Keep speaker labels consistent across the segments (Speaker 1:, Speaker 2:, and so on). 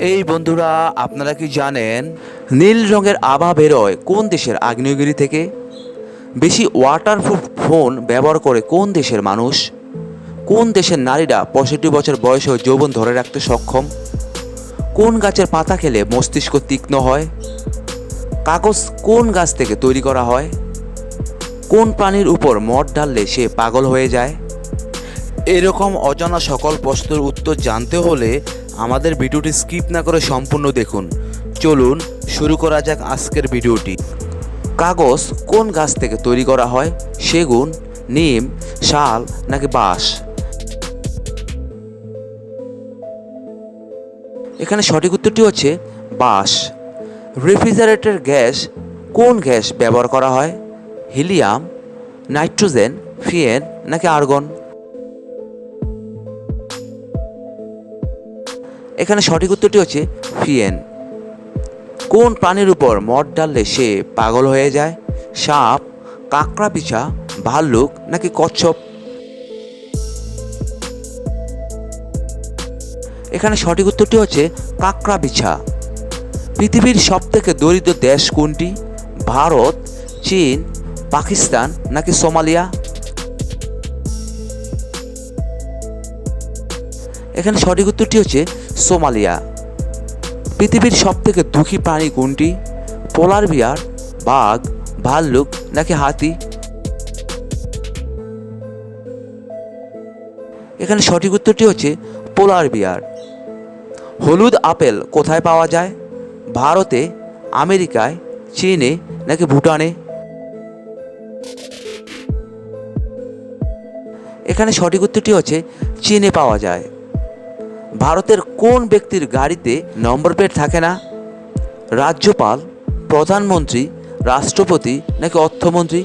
Speaker 1: এই বন্ধুরা, আপনারা কি জানেন নীল রঙের আভা বেরোয় কোন দেশের আগ্নেয়গিরি থেকে? বেশি ওয়াটারপ্রুফ ফোন ব্যবহার করে কোন দেশের মানুষ? কোন দেশের নারীরা পঁয়ষট্টি বছর বয়সেও যৌবন ধরে রাখতে সক্ষম? কোন গাছের পাতা খেলে মস্তিষ্ক তীক্ষ্ণ হয়? কাগজ কোন গাছ থেকে তৈরি করা হয়? কোন প্রাণীর উপর মদ ঢাললে সে পাগল হয়ে যায়? এরকম অজানা সকল প্রশ্নের উত্তর জানতে হলে আমাদের ভিডিওটি স্কিপ না করে সম্পূর্ণ দেখুন। চলুন শুরু করা যাক আজকের ভিডিওটি। কাগজ কোন গাছ থেকে তৈরি করা হয়? সেগুন, নিম, শাল নাকি বাঁশ? এখানে সঠিক উত্তরটি হচ্ছে বাঁশ। রেফ্রিজারেটর গ্যাস কোন গ্যাস ব্যবহার করা হয়? হিলিয়াম, নাইট্রোজেন, ফিয়েন নাকি আর্গন? এখানে সঠিক উত্তরটি হচ্ছে ফিয়েন। কোন প্রাণীর উপর মদ ডাললে সে পাগল হয়ে যায়? সাপ, কাঁকড়া পিছা, ভাল্লুক নাকি কচ্ছপ? এখানে সঠিক উত্তরটি হচ্ছে কাঁকড়া পিছা। পৃথিবীর সবথেকে দরিদ্র দেশ কোনটি? ভারত, চীন, পাকিস্তান নাকি সোমালিয়া? এখানে সঠিক উত্তরটি হচ্ছে সোমালিয়া। পৃথিবীর সবথেকে দুঃখী প্রাণী কোনটি? পোলার বিয়ার, বাঘ, ভাল্লুক নাকি হাতি? এখানে সঠিক উত্তরটি হচ্ছে পোলার বিয়ার। হলুদ আপেল কোথায় পাওয়া যায়? ভারতে, আমেরিকায়, চীনে নাকি ভুটানে? এখানে সঠিক উত্তরটি হচ্ছে চীনে পাওয়া যায়। ভারতের কোন ব্যক্তির গাড়িতে নম্বর প্লেট থাকে না? রাজ্যপাল, প্রধানমন্ত্রী, রাষ্ট্রপতি নাকি অর্থমন্ত্রী?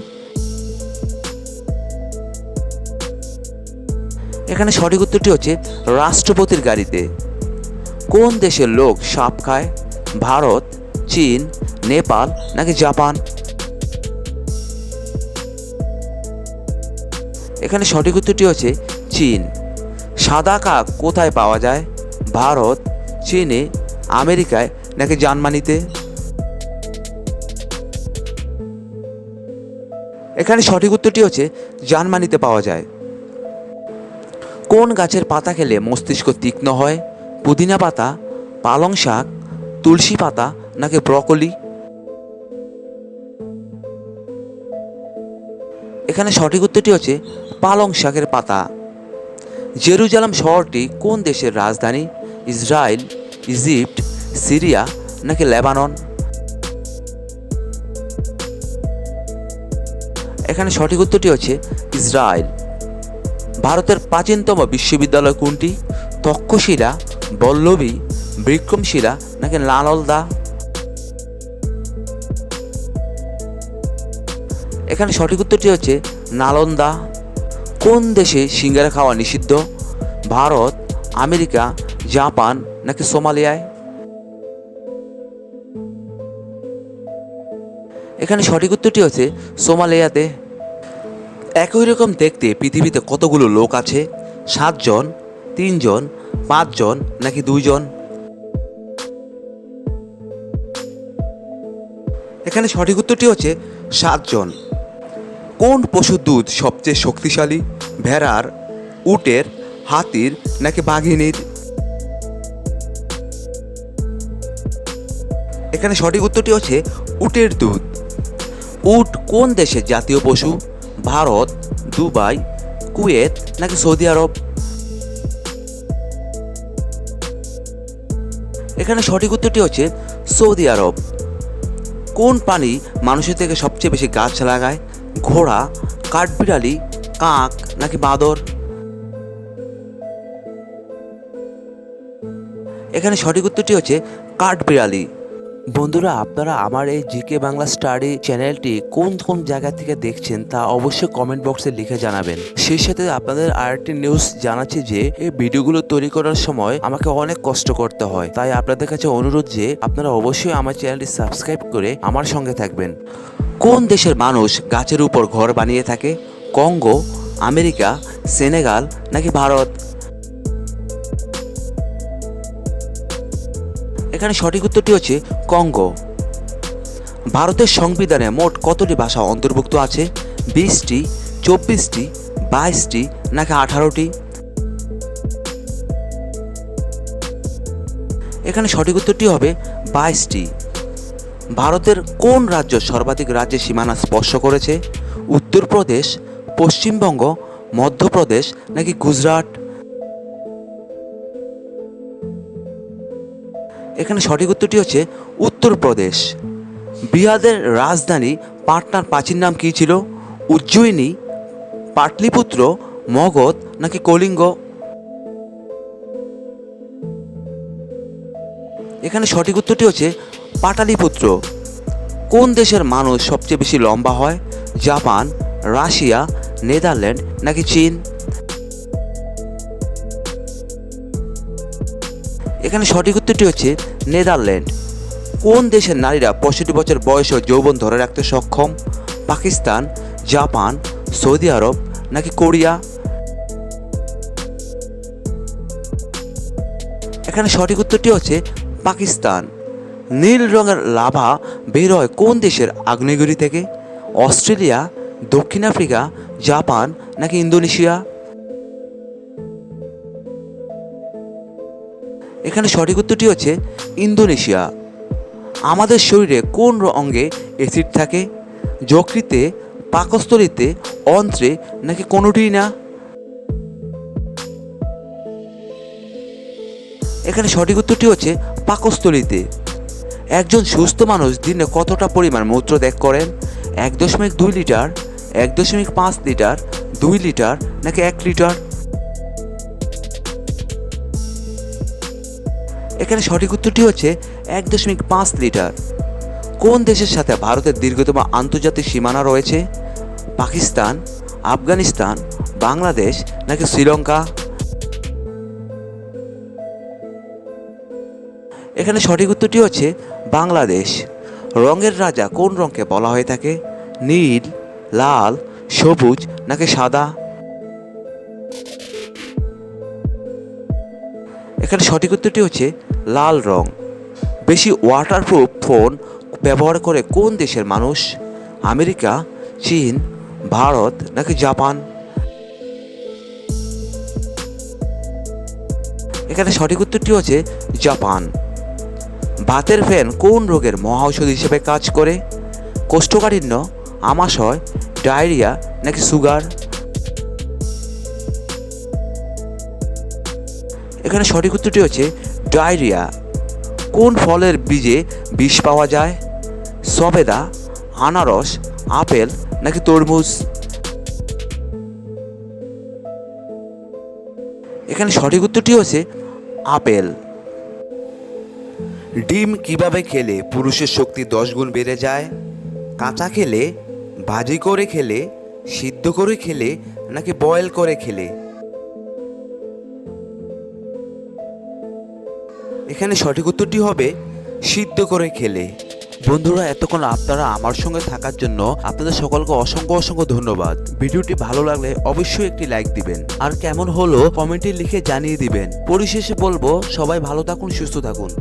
Speaker 1: এখানে সঠিক উত্তরটি হচ্ছে রাষ্ট্রপতির গাড়িতে। কোন দেশের লোক সাপ খায়? ভারত, চীন, নেপাল নাকি জাপান? এখানে সঠিক উত্তরটি হচ্ছে চীন। সাদা কাক কোথায় পাওয়া যায়? ভারত, চীনে, আমেরিকায়, নাকি জার্মানিতে? এখানে সঠিক উত্তরটি হচ্ছে জার্মানিতে পাওয়া যায়। কোন গাছের পাতা খেলে মস্তিষ্ক তীক্ষ্ণ হয়? পুদিনা পাতা, পালং শাক, তুলসী পাতা, নাকি ব্রকলি? এখানে সঠিক উত্তরটি হচ্ছে পালং শাকের পাতা। জেরুজালাম শহরটি কোন দেশের রাজধানী? ইসরায়েল, ইজিপ্ট, সিরিয়া নাকি লেবানন? এখানে সঠিক উত্তরটি হচ্ছে ইসরায়েল। ভারতের প্রাচীনতম বিশ্ববিদ্যালয় কোনটি? তক্ষশিলা, বল্লভী, বিক্রমশিলা নাকি লাললদা এখানে সঠিক উত্তরটি হচ্ছে নালন্দা। কোন দেশে সিঙ্গারা খাওয়া নিষিদ্ধ? ভারত, আমেরিকা, জাপান নাকি সোমালিয়ায়? এখানে সঠিক উত্তরটি হচ্ছে সোমালিয়াতে। একই রকম দেখতে পৃথিবীতে কতগুলো লোক আছে? সাতজন, তিনজন, পাঁচজন নাকি দুইজন? এখানে সঠিক উত্তরটি হচ্ছে সাতজন। কোন পশুর দুধ সবচেয়ে শক্তিশালী? ভেড়ার, উটের, হাতির নাকি বাঘিনীর? এখানে সঠিক উত্তরটি হচ্ছে উটের দুধ। উট কোন দেশের জাতীয় পশু? ভারত, দুবাই, কুয়েত নাকি সৌদি আরব? এখানে সঠিক উত্তরটি হচ্ছে সৌদি আরব। কোন প্রাণী মানুষের থেকে সবচেয়ে বেশি গাছ লাগায়? ঘোড়া, কাঠবিড়ালি, কাক নাকি বাঁদর? এখানে সঠিক উত্তরটি হচ্ছে কাঠবিড়ালি। বন্ধুরা, আপনারা আমার এই জিকে বাংলা স্টাডি চ্যানেলটি কোন কোন জায়গা থেকে দেখছেন তা অবশ্যই কমেন্ট বক্সে লিখে জানাবেন। সেই সাথে আপনাদের আরেকটি নিউজ জানাচ্ছি যে, এই ভিডিওগুলো তৈরি করার সময় আমাকে অনেক কষ্ট করতে হয়। তাই আপনাদের কাছে অনুরোধ যে, আপনারা অবশ্যই আমার চ্যানেলটি সাবস্ক্রাইব করে আমার সঙ্গে থাকবেন। কোন দেশের মানুষ গাছের উপর ঘর বানিয়ে থাকে? কঙ্গো, আমেরিকা, সেনেগাল নাকি ভারত? এখানে সঠিক উত্তরটি হচ্ছে কঙ্গো। ভারতের সংবিধানে মোট কতটি ভাষা অন্তর্ভুক্ত আছে? বিশটি, চব্বিশটি, বাইশটি নাকি আঠারোটি? এখানে সঠিক উত্তরটি হবে বাইশটি। ভারতের কোন রাজ্য সর্বাধিক রাজ্যের সীমানা স্পর্শ করেছে? উত্তরপ্রদেশ, পশ্চিমবঙ্গ, মধ্যপ্রদেশ নাকি গুজরাট? এখানে সঠিক উত্তরটি হচ্ছে উত্তরপ্রদেশ। বিহারের রাজধানী পাটনার প্রাচীন নাম কী ছিল? উজ্জয়িনী, পাটলিপুত্র, মগধ নাকি কলিঙ্গ? এখানে সঠিক উত্তরটি হচ্ছে পাটালিপুত্র। কোন দেশের মানুষ সবচেয়ে বেশি লম্বা হয়? জাপান, রাশিয়া, নেদারল্যান্ড নাকি চীন? এখানে সঠিক উত্তরটি হচ্ছে নেদারল্যান্ড। কোন দেশের নারীরা পঁয়ষট্টি বছর বয়সেও যৌবন ধরে রাখতে সক্ষম? পাকিস্তান, জাপান, সৌদি আরব নাকি কোরিয়া? এখানে সঠিক উত্তরটি হচ্ছে পাকিস্তান। নীল রঙের লাভা বের হয় কোন দেশের আগ্নেয়গিরি থেকে? অস্ট্রেলিয়া, দক্ষিণ আফ্রিকা, জাপান নাকি ইন্দোনেশিয়া? এখানে সঠিক উত্তরটি হচ্ছে ইন্দোনেশিয়া। আমাদের শরীরে কোন অঙ্গে অ্যাসিড থাকে? যকৃতে, পাকস্থলিতে, অন্ত্রে নাকি কোনোটিই না? এখানে সঠিক উত্তরটি হচ্ছে পাকস্থলিতে। একজন সুস্থ মানুষ দিনে কতটা পরিমাণ মূত্র ত্যাগ করেন? এক দশমিক দুই লিটার, এক দশমিক পাঁচ লিটার, দুই লিটার নাকি এক লিটার? এখানে সঠিক উত্তরটি হচ্ছে এক দশমিক পাঁচ লিটার। কোন দেশের সাথে ভারতের দীর্ঘতম আন্তর্জাতিক সীমানা রয়েছে? পাকিস্তান, আফগানিস্তান, বাংলাদেশ নাকি শ্রীলঙ্কা? এখানে সঠিক উত্তরটি হচ্ছে বাংলাদেশ। রঙের রাজা কোন রঙকে বলা হয়ে থাকে? নীল, লাল, সবুজ নাকি সাদা? এখানে সঠিক উত্তরটি হচ্ছে লাল রং। বেশি ওয়াটারপ্রুফ ফোন ব্যবহার করে কোন দেশের মানুষ? আমেরিকা, চীন, ভারত নাকি জাপান? এখানে সঠিক উত্তরটি হচ্ছে জাপান। বাতের ফ্যান কোন রোগের মহা ঔষধ হিসেবে কাজ করে? কোষ্ঠকাঠিন্য, আমাশয়, ডায়রিয়া নাকি সুগার? এখানে সঠিক উত্তরটি হচ্ছে ডায়রিয়া। কোন ফলের বীজে বিষ পাওয়া যায়? সবেদা, আনারস, আপেল নাকি তরমুজ? এখানে সঠিক উত্তরটি হচ্ছে আপেল। ডিম কীভাবে খেলে পুরুষের শক্তি দশ গুণ বেড়ে যায়? কাঁচা খেলে, ভাজি করে খেলে, সিদ্ধ করে খেলে, নাকি বয়েল করে খেলে? এখানে সঠিক উত্তরটি হবে, সিদ্ধ করে খেলে। বন্ধুরা, এতক্ষণ আপনারা আমার সঙ্গে থাকার জন্য আপনাদের সকলকে অসংখ্য অসংখ্য ধন্যবাদ। ভিডিওটি ভালো লাগলে অবশ্যই একটি লাইক দিবেন। আর কেমন হলো কমেন্টে লিখে জানিয়ে দিবেন। পরিশেষে বলব, সবাই ভালো থাকুন, সুস্থ থাকুন।